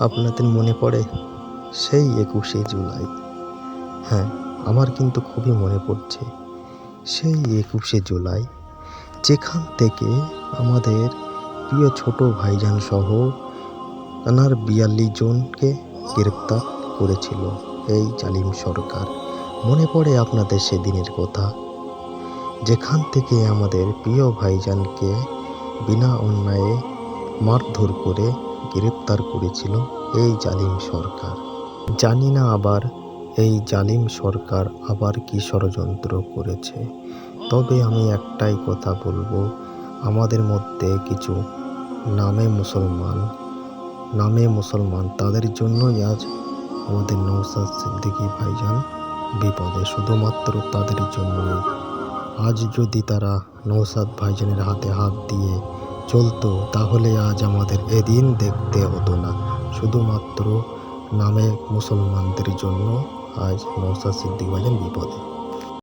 আপনাদের মনে পড়ে? সেই একুশে জুলাই। হ্যাঁ আমার কিন্তু খুবই মনে পড়ছে। সেই একুশে জুলাই, যেখান থেকে আমাদের প্রিয় ছোট ভাইজান সহ ওনার বিয়াল্লিশ জনকে গ্রেপ্তার করেছিল এই জালিম সরকার। মনে পড়ে আপনাদের সেদিনের কথা? যেখান থেকে আমাদের প্রিয় ভাইজানকে বিনা অন্যায়ে মারধর করে গ্রেপ্তার করেছিল এই জালিম সরকার। জানি না আবার এই জালিম সরকার আবার কি ষড়যন্ত্র করেছে। তবে আমি একটাই কথা বলব, আমাদের মধ্যে কিছু নামে মুসলমান নামে মুসলমান, তাদের জন্যই আজ আমাদের নৌসাদ সিদ্দিকী ভাইজান বিপদে, শুধুমাত্র তাদের জন্যই। আজ যদি তারা নৌসাদ ভাইজানের হাতে হাত দিয়ে চলতো, তাহলে আজ আমাদের এদিন দেখতে হতো না। শুধুমাত্র নামে মুসলমানদের জন্য আজ নৌসাদ সিদ্দিক ভাইজান বিপদে।